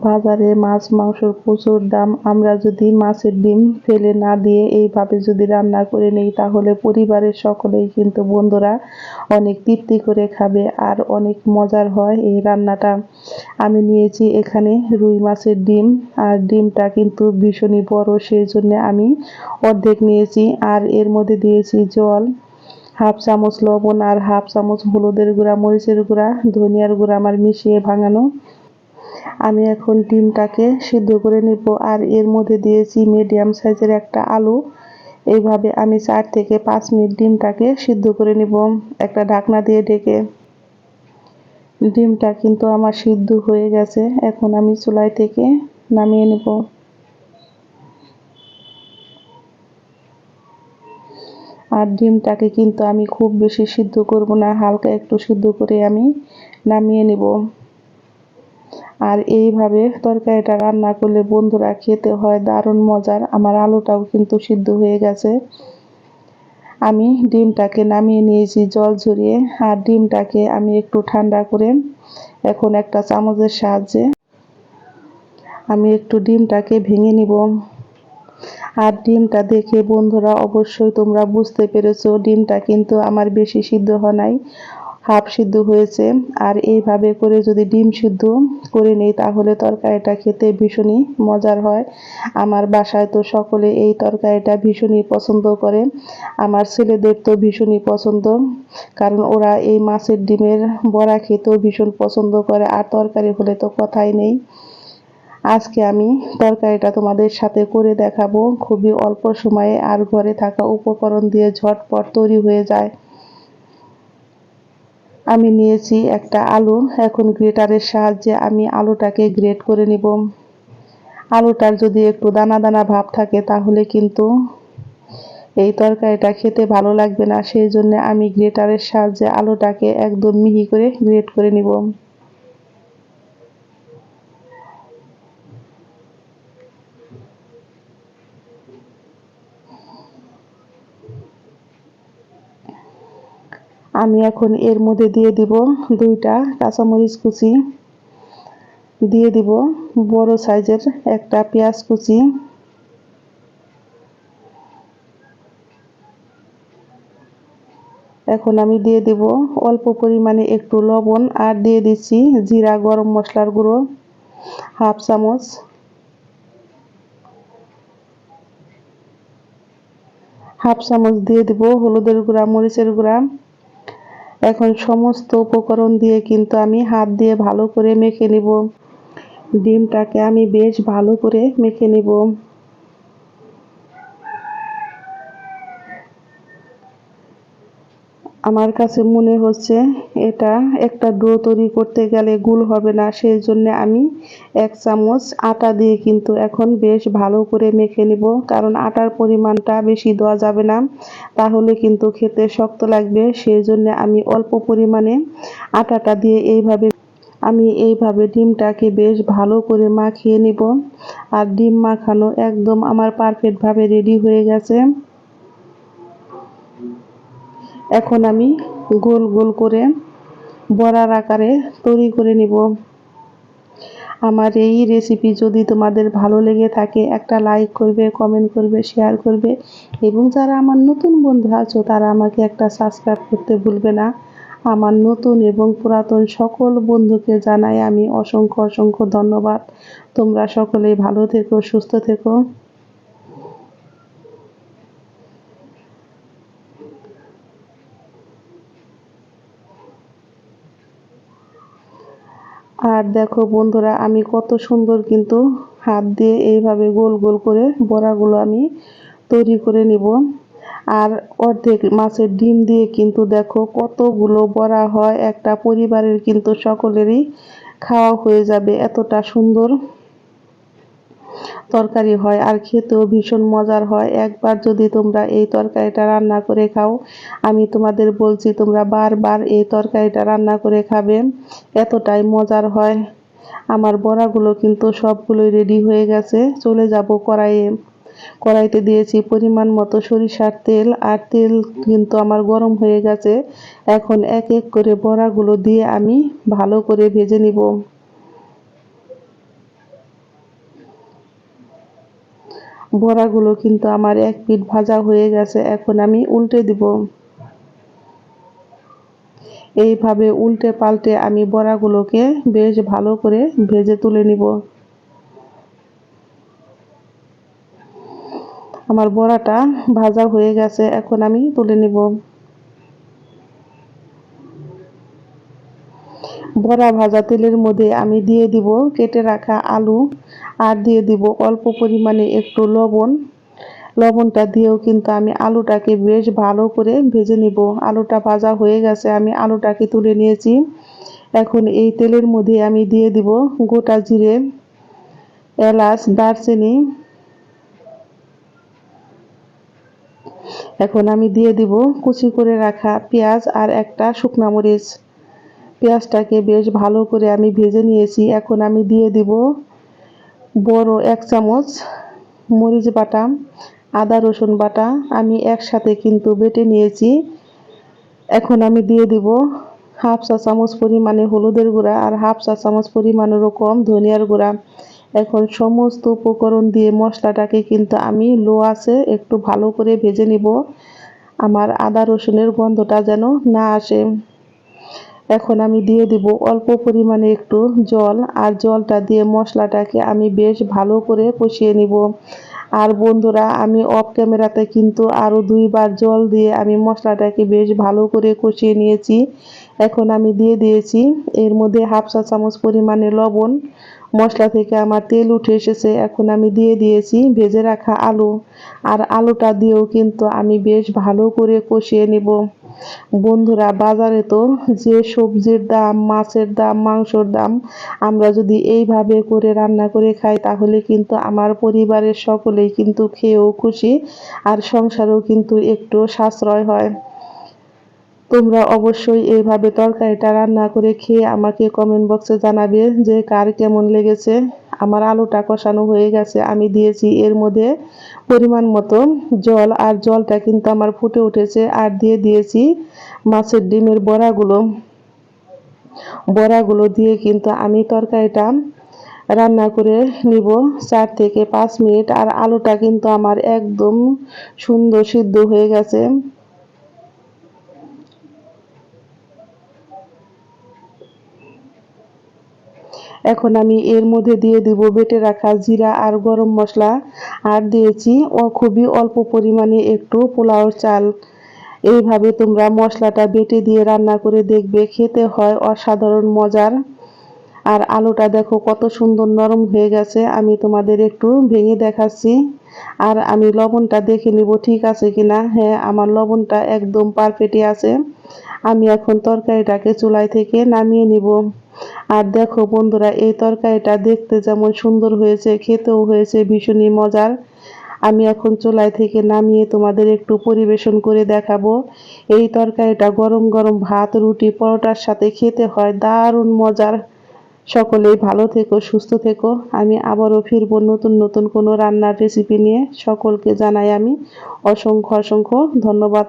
বাজারে মাছ, মাংসর প্রচুর দাম। আমরা যদি মাছের ডিম ফেলে না দিয়ে এইভাবে যদি রান্না করে নেই, তাহলে পরিবারের সকলেই কিন্তু বন্ধুরা অনেক তৃপ্তি করে খাবে আর অনেক মজার হয় এই রান্নাটা। আমি নিয়েছি এখানে রুই মাছের ডিম আর ডিমটা কিন্তু ভীষণই বড় সেই জন্য আমি অর্ধেক নিয়েছি আর এর মধ্যে দিয়েছি জল, হাফ চামচ লবণ আর হাফ চামচ হলুদের গুঁড়া, মরিচের গুঁড়া, ধনিয়ার গুঁড়া আমার মিশিয়ে ভাঙানো আমি এখন ডিমটাকে সিদ্ধ করে নেব আর এর মধ্যে দিয়েছি মিডিয়াম সাইজের একটা আলু। এইভাবে আমি চার থেকে পাঁচ মিনিট ডিমটাকে সিদ্ধ করে নেব একটা ঢাকনা দিয়ে ডেকে। ডিমটা কিন্তু আমার সিদ্ধ হয়ে গেছে, এখন আমি চুলাই থেকে নামিয়ে নেব। আর ডিমটাকে কিন্তু আমি খুব বেশি সিদ্ধ করব না, হালকা একটু সিদ্ধ করে আমি নামিয়ে নেব। আর এইভাবে তরকারিটা রান্না করলে বন্ধুরা খেতে হয় দারুণ মজার। আমার আলুটাও কিন্তু সিদ্ধ হয়ে গেছে। আমি ডিমটাকে নামিয়ে নিয়েছি জল ঝরিয়ে, আর ডিমটাকে আমি একটু ঠান্ডা করে এখন একটা চামচের সাহায্যে আমি একটু ডিমটাকে ভেঙে নিব। আর ডিমটা দেখে বন্ধুরা অবশ্যই তোমরা বুঝতে পেরেছ, ডিমটা কিন্তু আমার বেশি সিদ্ধ হয় নাই। হাফ সিদ্ধ হয়েছে। আর এইভাবে করে যদি ডিম সিদ্ধ করে নেই, তাহলে তরকারিটা খেতে ভীষণই মজার হয়। আমার বাসায় তো সকলে এই তরকারিটা ভীষণই পছন্দ করে। আমার ছেলেদের তো ভীষণই পছন্দ। কারণ ওরা এই মাছের ডিমের বড়া খেতেও ভীষণ পছন্দ করে, আর তরকারি হলে তো কথাই নেই। আজকে আমি তরকারিটা তোমাদের সাথে করে দেখাবো। খুবই অল্প সময়ে আর ঘরে থাকা উপকরণ দিয়ে ঝটপট তৈরি হয়ে যায়। আমি নিয়েছি একটা আলু। এখন গ্রেটারের সাহায্যে আমি আলুটাকে গ্রেট করে নিব। আলুটার যদি একটু দানা দানা ভাব থাকে তাহলে কিন্তু এই তরকারিটা খেতে ভালো লাগবে না। সেই জন্য আমি গ্রেটারের সাহায্যে আলুটাকে একদম মিহি করে গ্রেট করে নিব। আমি এখন এর মধ্যে দিয়ে দিব দুইটা কাঁচামরিচ কুচি, দিয়ে দিব বড় সাইজের একটা পেঁয়াজ কুচি, এখন আমি দিয়ে দিব অল্প পরিমাণে একটু লবণ আর দিয়ে দিচ্ছি জিরা, গরম মশলার গুঁড়ো, হাফ চামচ। হাফ চামচ দিয়ে দিব হলুদের গুঁড়া, মরিচের গুঁড়া এখন সমস্ত উপকরণ দিয়ে কিন্তু আমি হাত দিয়ে ভালো করে মেখে নিব। ডিমটাকে আমি বেশ ভালো করে মেখে নিব। আমার কাছে মনে হচ্ছে এটা একটা ডো তৈরি করতে গেলে গুল হবে না সেই জন্য আমি এক চামচ আটা দিয়ে কিন্তু এখন বেশ ভালো করে মেখে নিব, কারণ আটার পরিমাণটা বেশি দেওয়া যাবে না, তাহলে কিন্তু খেতে শক্ত লাগবে সেই জন্য আমি অল্প পরিমাণে আটাটা দিয়ে এইভাবে আমি এইভাবে ডিমটাকে বেশ ভালো করে মাখিয়ে নিব, আর ডিম মাখানো একদম আমার পারফেক্টভাবে রেডি হয়ে গেছে। এখন আমি গোল গোল করে বড়ার আকারে তৈরি করে নিব। আমার এই রেসিপি যদি তোমাদের ভালো লেগে থাকে, একটা লাইক করবে কমেন্ট করবে শেয়ার করবে এবং যারা আমার নতুন বন্ধু আছো, তারা আমাকে একটা সাবস্ক্রাইব করতে ভুলবে না। আমার নতুন এবং পুরাতন সকল বন্ধুকে জানাই আমি অসংখ্য অসংখ্য ধন্যবাদ। তোমরা সকলেই ভালো থেকো, সুস্থ থেকো। আর দেখো বন্ধুরা, আমি কত সুন্দর কিন্তু হাত দিয়ে এইভাবে গোল গোল করে বড়াগুলো আমি তৈরি করে নিব। আর অর্ধেক মাছের ডিম দিয়ে কিন্তু দেখো কতগুলো বড়া হয়, একটা পরিবারের কিন্তু সকলেরই খাওয়া হয়ে যাবে, এতটা সুন্দর। তরকারি হয়, আর খেতেও ভীষণ মজার হয়। একবার যদি তোমরা এই তরকারিটা রান্না করে খাও, আমি তোমাদের বলছি তোমরা বারবার এই তরকারিটা রান্না করে খাবে, এতটাই মজার হয়। আমার বড়াগুলো কিন্তু সবগুলোই রেডি হয়ে গেছে, চলে যাব কড়াইয়ে। কড়াইতে দিয়েছি পরিমাণ মতো সরিষার তেল, আর তেল কিন্তু আমার গরম হয়ে গেছে। এখন এক এক করে বড়াগুলো দিয়ে আমি ভালো করে ভেজে নিব। বড়াগুলো কিন্তু আমার এক পিঠ ভাজা হয়ে গেছে, এখন আমি উল্টে দিব। এইভাবে উল্টে পাল্টে আমি বড়াগুলোকে বেশ ভালো করে ভেজে তুলে নিব। আমার বড়াটা ভাজা হয়ে গেছে, এখন আমি তুলে নিব। বড়া ভাজা তেলের মধ্যে আমি দিয়ে দিব কেটে রাখা আলু আর দিয়ে দিব অল্প পরিমাণে একটু লবণ। লবণটা দিয়েও কিন্তু আমি আলুটাকে বেশ ভালো করে ভেজে নিব। আলুটা ভাজা হয়ে গেছে, আমি আলুটাকে তুলে নিয়েছি। এখন এই তেলের মধ্যে আমি দিয়ে দিব গোটা জিরে, এলাচ, দারচিনি। এখন আমি দিয়ে দিব কুচি করে রাখা পেঁয়াজ আর একটা শুকনা মরিচ। পেঁয়াজটাকে বেশ ভালো করে আমি ভেজে নিয়েছি। এখন আমি দিয়ে দিব বড় এক চামচ মরিচ বাটা, আদা রসুন বাটা। আমি একসাথে কিন্তু বেটে নিয়েছি। এখন আমি দিয়ে দিব হাফ চা চামচ পরিমাণে হলুদের গুঁড়া আর হাফ চা চামচ পরিমাণেরও কম ধনিয়ার গুঁড়া। এখন সমস্ত উপকরণ দিয়ে মশলাটাকে কিন্তু আমি লো আছে একটু ভালো করে ভেজে নিব। আমার আদা রসুনের গন্ধটা যেন না আসে। এখন আমি দিয়ে দিব অল্প পরিমাণে একটু জল, আর জলটা দিয়ে মশলাটাকে আমি বেশ ভালো করে কষিয়ে নিব। আর বন্ধুরা, আমি অফ ক্যামেরাতে কিন্তু আরও দুইবার জল দিয়ে আমি মশলাটাকে বেশ ভালো করে কষিয়ে নিয়েছি। এখন আমি দিয়ে দিয়েছি, এর মধ্যে হাফ চা চামচ পরিমাণে লবণ মশলা থেকে আমার তেল উঠে এসেছে। এখন আমি দিয়ে দিয়েছি ভেজে রাখা আলু। আর আলুটা দিয়েও কিন্তু আমি বেশ ভালো করে কষিয়ে নিব। বন্ধুরা, বাজারে তো যে সবজির দাম, মাছের দাম, মাংসর দাম আমরা যদি এইভাবে করে রান্না করে খাই, তাহলে কিন্তু আমার পরিবারের সকলেই কিন্তু খেয়েও খুশি আর সংসারেও কিন্তু একটু সাশ্রয় হয়। তোমরা অবশ্যই এইভাবে তরকারিটা রান্না করে খেয়ে আমাকে কমেন্ট বক্সে জানাবে যে কার কেমন লেগেছে। আমার আলুটা কষানো হয়ে গেছে, আমি দিয়েছি এর মধ্যে পরিমাণ মতো জল, আর জলটা কিন্তু আমার ফুটে উঠেছে, আর দিয়ে দিয়েছি মাছের ডিমের বড়াগুলো। বড়াগুলো দিয়ে কিন্তু আমি তরকারিটা রান্না করে নিব চার থেকে পাঁচ মিনিট, আর আলুটা কিন্তু আমার একদম সুন্দর সিদ্ধ হয়ে গেছে। এখন আমি এর মধ্যে দিয়ে দিব বেটে রাখা জিরা আর গরম মশলা। আর দিয়েছি ও খুবই অল্প পরিমাণে একটু পোলাও চাল। এইভাবে তোমরা মশলাটা বেটে দিয়ে রান্না করে দেখবে, খেতে হয় অসাধারণ মজার। আর আলুটা দেখো কত সুন্দর নরম হয়ে গেছে, আমি তোমাদের একটু ভেঙে দেখাচ্ছি। আর আমি লবণটা দেখে নিব ঠিক আছে কিনা। হ্যাঁ আমার লবণটা একদম পারফেক্টই আছে। আমি এখন তরকারিটাকে চুলাই থেকে নামিয়ে নিব। আর দেখো বন্ধুরা, এই তরকারিটা দেখতে যেমন সুন্দর হয়েছে, খেতেও হয়েছে ভীষণই মজার। আমি এখন চুলাই থেকে নামিয়ে তোমাদের একটু পরিবেশন করে দেখাবো। এই তরকারিটা গরম গরম ভাত, রুটি, পরোটার সাথে খেতে হয়, দারুণ মজার। সকলেই ভালো থেকো, সুস্থ থেকো। আমি আবারও ফিরবো নতুন নতুন কোনো রান্নার রেসিপি নিয়ে। সকলকে জানাই আমি অসংখ্য অসংখ্য ধন্যবাদ।